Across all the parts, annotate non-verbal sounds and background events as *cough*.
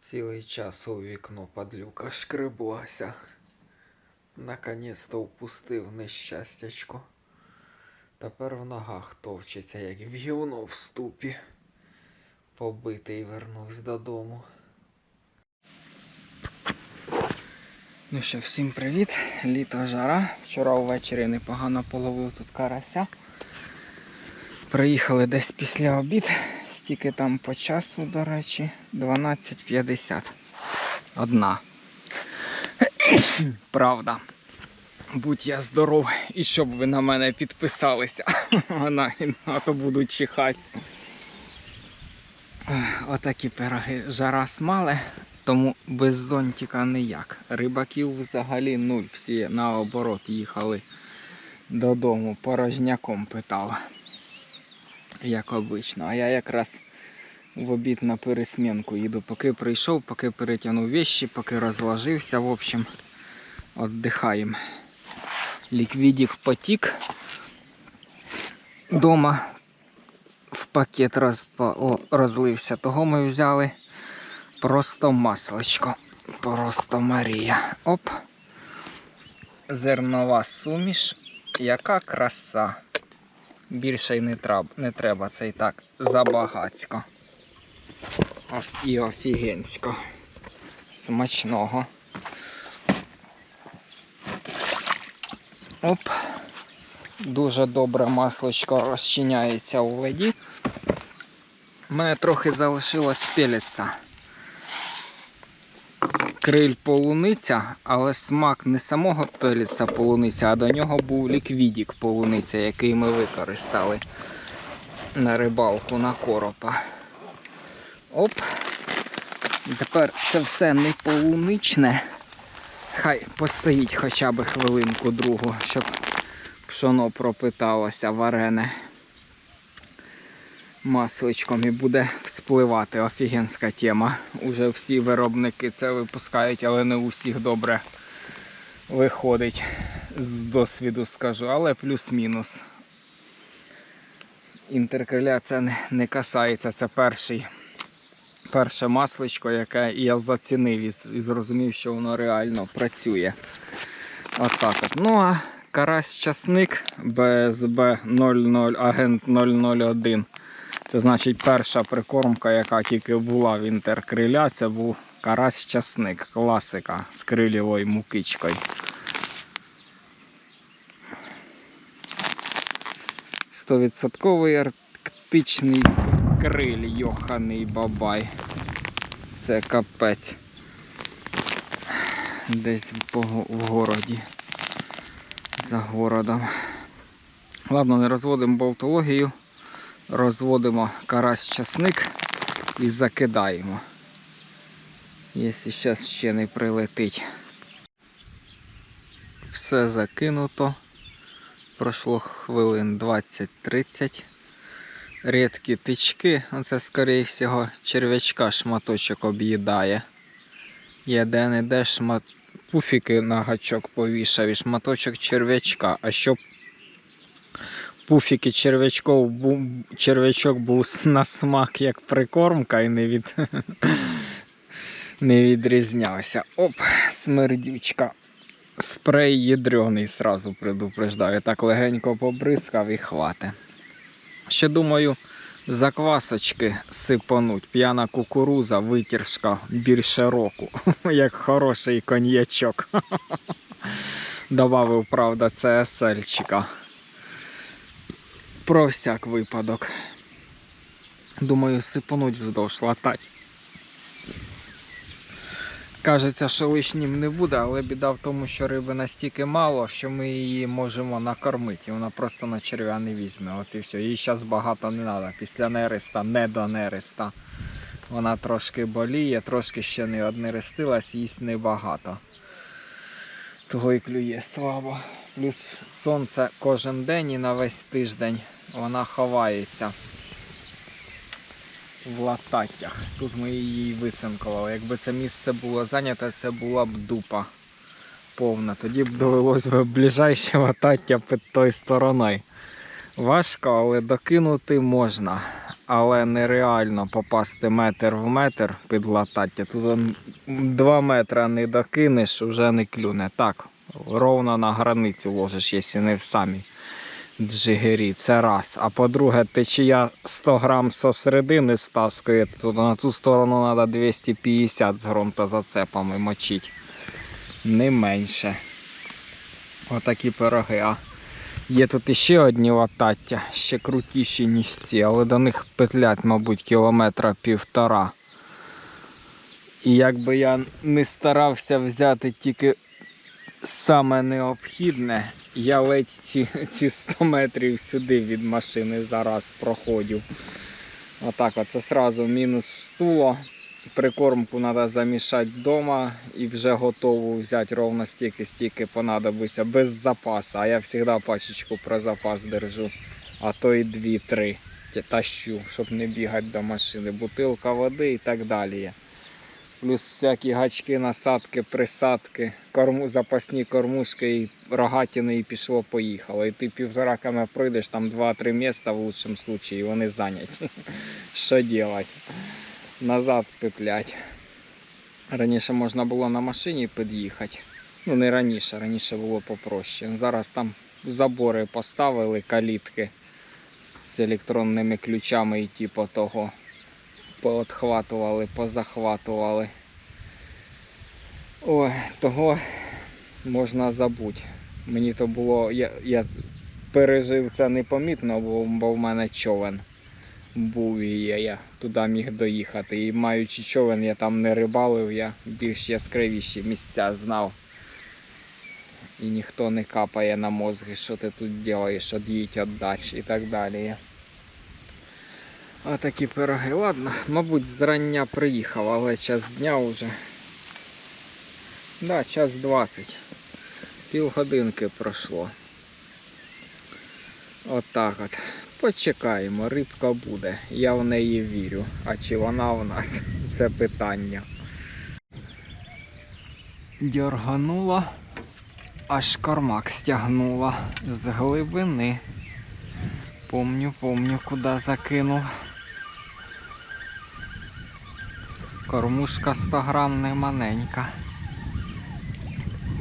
Цілий час у вікно падлюка шкреблася. Наконець-то впустив нещастячко. Тепер в ногах товчеться, як в'юно в ступі. Побитий вернусь додому. Ну що, всім привіт. Літо жара. Вчора ввечері непогано половив тут карася. Приїхали десь після обід. Стільки там по часу, до речі, 12.50. Одна. *coughs* Правда. Будь я здоров і щоб ви на мене підписалися. *laughs* Вона а то будуть чихати. Отакі пироги жара смале, тому без зонтика ніяк. Рибаків взагалі нуль. Всі наоборот їхали додому, порожняком питав. Як обично. А я якраз в обід на пересмінку їду. Поки прийшов, поки перетягнув вещи, поки розложився, в общем, віддихаємо. Ліквідік потік. Дома в пакет розлився. Того ми взяли просто масличко. Просто Марія. Оп. Зернова суміш. Яка краса. Більше й не треба, не треба це і так забагацько. І офігенсько. Смачного. Оп. Дуже добре маслочко розчиняється у воді. У мене трохи залишилось пелеться. Криль полуниця, але смак не самого пеліця полуниця, а до нього був ліквідік полуниця, який ми використали на рибалку на коропа. Оп. Тепер це все не полуничне. Хай постоїть хоча б хвилинку другу, щоб пшоно пропиталося варене масличком і буде вспливати. Офігенська тема. Уже всі виробники це випускають, але не у всіх добре виходить з досвіду скажу, але плюс-мінус. Інтеркриля це не, не касається, це перший. Перше масличко, яке я зацінив і, зрозумів, що воно реально працює. Отак от. Ну а карась часник БСБ 00 агент 001. Це значить перша прикормка, яка тільки була в інтеркриля, це був карась часник, класика з крилєвою мукичкою. Стовідсотковий арктичний криль, йоханий бабай. Це капець. Десь в городі. За городом. Ладно, не розводимо болтологію. Розводимо карась часник і закидаємо. Якщо зараз ще не прилетить. Все закинуто. Пройшло хвилин 20-30. Рідкі тички, ну, це, скоріше всього, черв'ячка шматочок об'їдає. Є де-не-де шмат... пуфіки на гачок повішав і шматочок черв'ячка. А щоб пуфіки черв'ячков черв'ячок був *laughs* на смак як прикормка і не, від... *laughs* не відрізнявся. Оп, смердючка. Спрей ядрений сразу предупреждаю. Так легенько побризкав і хвате. Ще думаю, заквасочки сипануть. П'яна кукуруза, витіршка більше року. *laughs* Як хороший коньячок. Добавив, правда, це ЦСЛьчика. Про всяк випадок. Думаю, сипануть вздовж латать. Кажеться, що лишнім не буде, але біда в тому, що риби настільки мало, що ми її можемо накормити. І вона просто на черв'я не візьме. От і все. Їй зараз багато не треба. Після нереста, не до нереста. Вона трошки боліє, трошки ще не однерестилась, їсть небагато. Того і клює слабо. Плюс сонце кожен день і на весь тиждень вона ховається в лататтях. Тут ми її вицинкували. Якби це місце було зайняте, це була б дупа повна. Тоді б довелось би ближайше латаття під тою стороною. Важко, але докинути можна. але нереально попасти метр в метр під латаття. Тут он 2 метра не докинеш, вже не клюне. Так, ровно на границю ложиш, якщо не в самі джигері. Це раз. А по-друге, течія 100 грам со середини стаскує, то на ту сторону треба 250 з ґрунтозацепами мочити. Не менше. Отакі пироги. А є тут іще одні латаття, ще крутіші, ніж ці, але до них петлять, мабуть, кілометра півтора. І якби я не старався взяти тільки саме необхідне, я ледь ці, ці 100 метрів сюди від машини зараз проходив. Отак, оце сразу мінус стуло. Прикормку треба замішати вдома і вже готову взяти ровно стільки, стільки понадобиться, без запасу. А я завжди пачечку про запас держу, а то і 2-3 тащу, щоб не бігати до машини. Бутилка води і так далі. Плюс всякі гачки, насадки, присадки, корму, запасні кормушки і рогатини і пішло, поїхало. І ти півтора км пройдеш, там 2-3 міста в лучшому випадку, і вони зайняті. *laughs* Що робити? Назад петлять. Раніше можна було на машині під'їхати. Ну не раніше, раніше було попроще. Зараз там забори поставили, калітки з електронними ключами і типу того поотхватували, позахватували. Ой, того можна забути. Мені то було, я, я пережив це непомітно, бо, бо в мене човен був і я, я туди міг доїхати. І маючи човен, я там не рибалив, я більш яскравіші місця знав. І ніхто не капає на мозги, що ти тут робиш, од'їдь, віддач і так далі. Отакі пироги. Ладно, мабуть, зрання приїхав, але час дня вже. Да, час 20. Півгодинки пройшло. Отак от. Почекаємо, рибка буде. Я в неї вірю. А чи вона в нас? *laughs* Це питання. Дьорганула, аж кармак стягнула з глибини. Помню, помню, куди закинув. Кормушка 100 грам не маленька.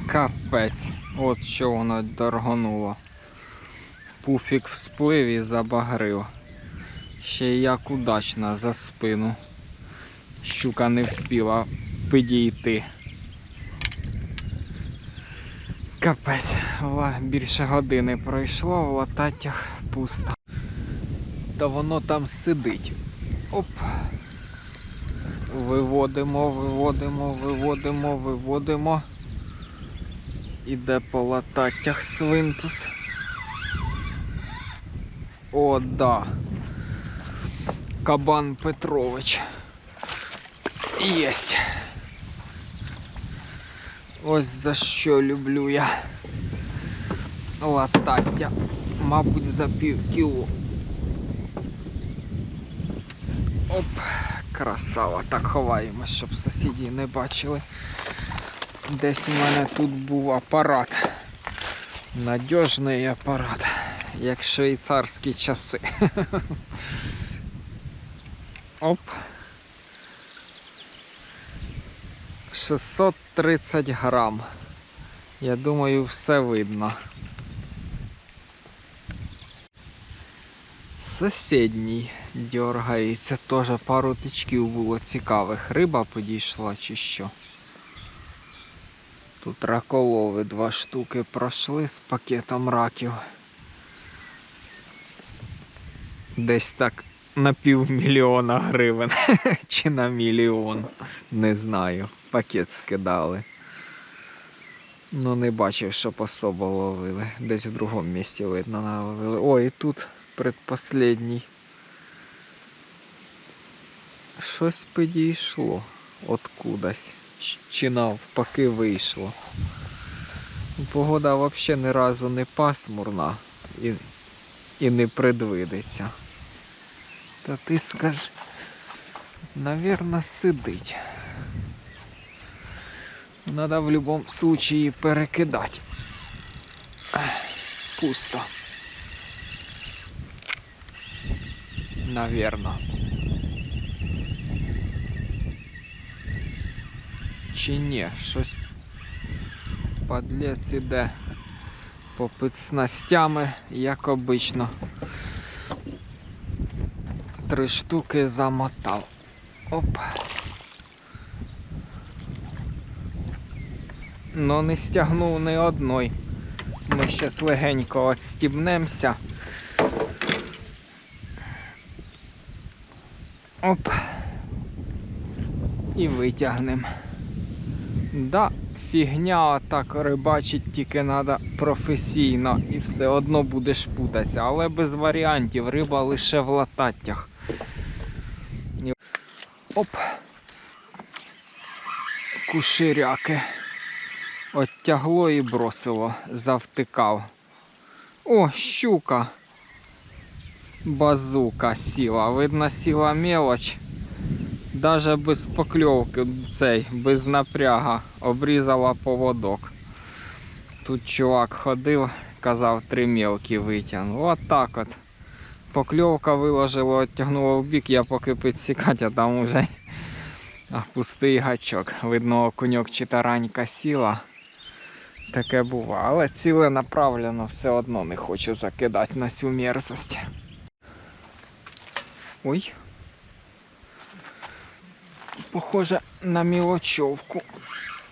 Капець. От що воно доргануло. Пуфік всплив і забагрив. Ще як удачно за спину. Щука не вспіла підійти. Капець, більше години пройшло, в лататтях пусто. Та воно там сидить. Оп. Виводимо, виводимо, виводимо, виводимо. Іде по лататтях свинтус. О, да. Кабан Петрович. Єсть. Ось за що люблю я латаття. Мабуть, за пів кіло. Оп, красава. Так ховаємось, щоб сусіді не бачили. Десь у мене тут був апарат. Надіжний апарат, як швейцарські часи. *laughs* Оп. 630 грам. Я думаю, все видно. Сусідній дергається. Теж пару тичків було цікавих. Риба підійшла чи що. Тут раколови два штуки пройшли з пакетом раків. Десь так на півмільйона гривень *laughs* чи на мільйон. Не знаю. Пакет скидали. Ну не бачив, щоб особо ловили. Десь в другому місці видно наловили. О, і тут предпоследній. Щось підійшло откудась. Чи навпаки вийшло. Погода взагалі ні разу не пасмурна і, і не предвидиться. Та ти скаж, навірно, сидить. Надо в будь-якому случаї перекидати. Пусто. Навірно. Чи ні, щось подлець іде попит снастями, як обично. Три штуки замотав. Оп. Ну не стягнув ні одної. Ми ще легенько отстібнемося. Оп. І витягнемо. Да, фігня отак рибачить тільки треба професійно і все одно будеш путатися, але без варіантів, риба лише в лататтях. Оп. Куширяки. Оттягло і бросило, завтикав. О, щука. Базука сіла. Видно, сіла мелоч. Даже без покльовки цей, без напряга, обрізала поводок. Тут чувак ходив, казав, три мілкі витягнув. От так от. Покльовка виложила, оттягнула в бік, я поки підсікати, а там уже пустий гачок. Видно, окуньок чи таранька сіла. Таке бува. Але ціле направлено все одно не хочу закидати на цю мерзость. Ой. Похоже на мілочовку.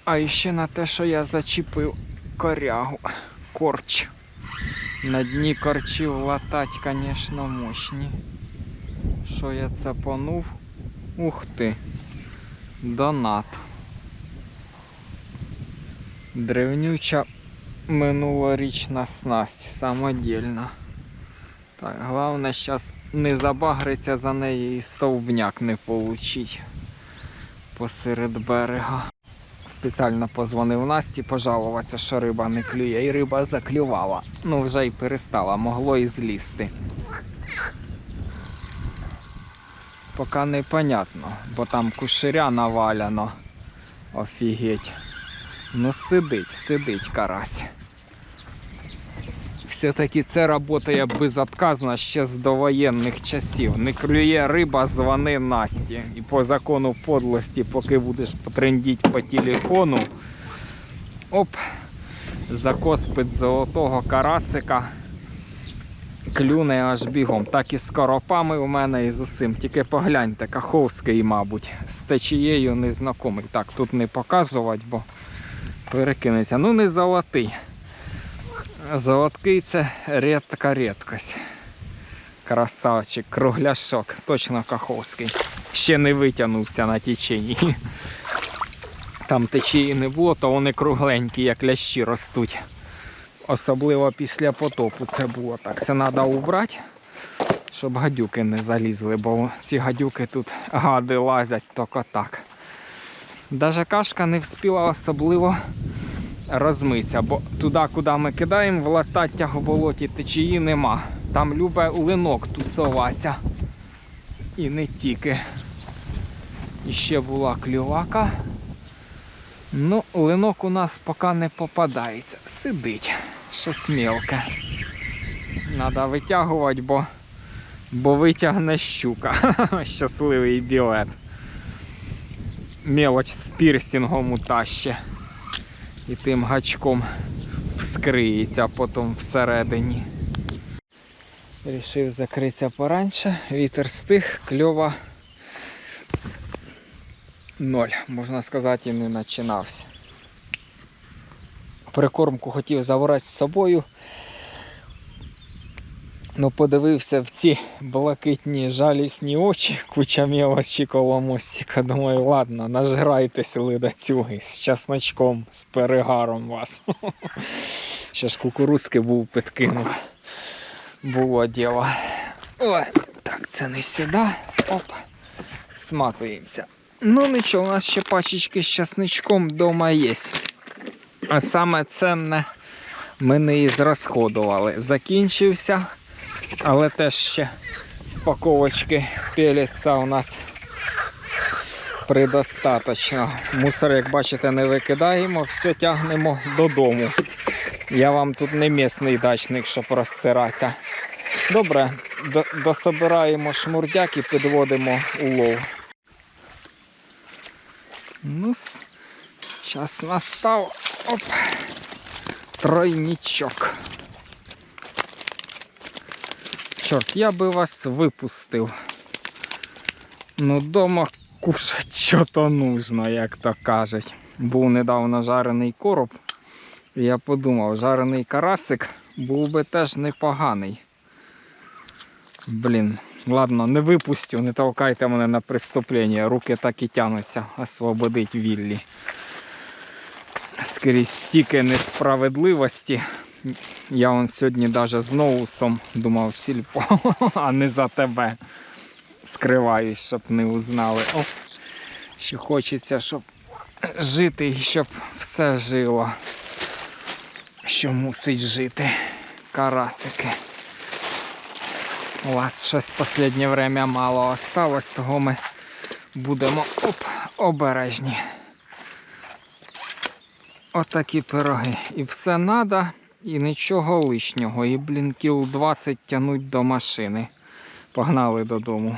А ще на те, що я зачепив корягу. Корч. На дні корчів латать, звісно, мощні. Що я цапанув? Ух ти. Донат. Древнюча минулорічна снасть, самодільна. Так, головне зараз не забагриться за неї і стовбняк не получить посеред берега. Спеціально позвонив Насті пожалуватися, що риба не клює, і риба заклювала. Ну вже й перестала, могло і злізти. Поки непонятно, бо там куширя наваляно. Офігеть. Ну сидить, сидить карась. Все-таки це працює безотказно ще з довоєнних часів. Не клює риба, дзвони Насті. І по закону подлості, поки будеш потрендіть по телефону. Оп, закос під золотого карасика. Клюне аж бігом. Так і з коропами у мене і з усім. Тільки погляньте, Каховський, мабуть, з течією незнакомий. Так, тут не показувати, бо перекинеться. Ну не золотий. Золоткий це рідка рідкость. Красавчик, кругляшок, точно Каховський. Ще не витягнувся на течії. Там течії не було, то вони кругленькі, як лящі ростуть. Особливо після потопу це було так. Це треба убрати, щоб гадюки не залізли, бо ці гадюки тут гади лазять тільки так. Даже кашка не встигла особливо розмиться, бо туди, куди ми кидаємо, в лататтях в болоті течії нема. Там любе линок тусуватися. І не тільки. І ще була клювака. Ну, линок у нас поки не попадається. Сидить. Щось мелке. Треба витягувати, бо, бо витягне щука. *laughs* Щасливий білет. Мелоч з пірсінгом утаще і тим гачком вскриється потім всередині. Рішив закритися поранше, вітер стих, кльова ноль, можна сказати, і не починався. Прикормку хотів забрати з собою. Ну, подивився в ці блакитні жалісні очі, куча мелочі коло мостика. Думаю, ладно, нажграйтесь ледацюги з часничком, з перегаром вас. *laughs* Ще ж кукурузки був підкинув. Було діло. Ой, так, це не сюди. Оп. Сматуємося. Ну нічого, у нас ще пачечки з часничком вдома є. А саме ценне ми не і зрозходували. Закінчився. Але теж ще упаковочки пелеться у нас предостаточно. Мусор, як бачите, не викидаємо, все тягнемо додому. Я вам тут не місний дачник, щоб розсиратися. Добре, дособираємо шмурдяк і підводимо улов. Ну, час настав. Оп. Тройнічок. Чорт, я би вас випустив. Ну, дома кушать *laughs* що-то нужно, як то кажуть. Був недавно жарений короб. І я подумав, жарений карасик був би теж непоганий. Блін, ладно, не випустю, не толкайте мене на преступлення. Руки так і тянуться освободить Віллі. Скрізь стільки несправедливості. Я он сьогодні навіть з ноусом думав сільпо, *laughs* а не за тебе. Скриваюсь, щоб не узнали. О, що хочеться, щоб жити і щоб все жило. Що мусить жити. Карасики. У вас щось в останнє время мало осталось, того ми будемо оп, обережні. Отакі пироги. І все надо, і нічого лишнього. І блін, кіл 20 тянуть до машини. Погнали додому.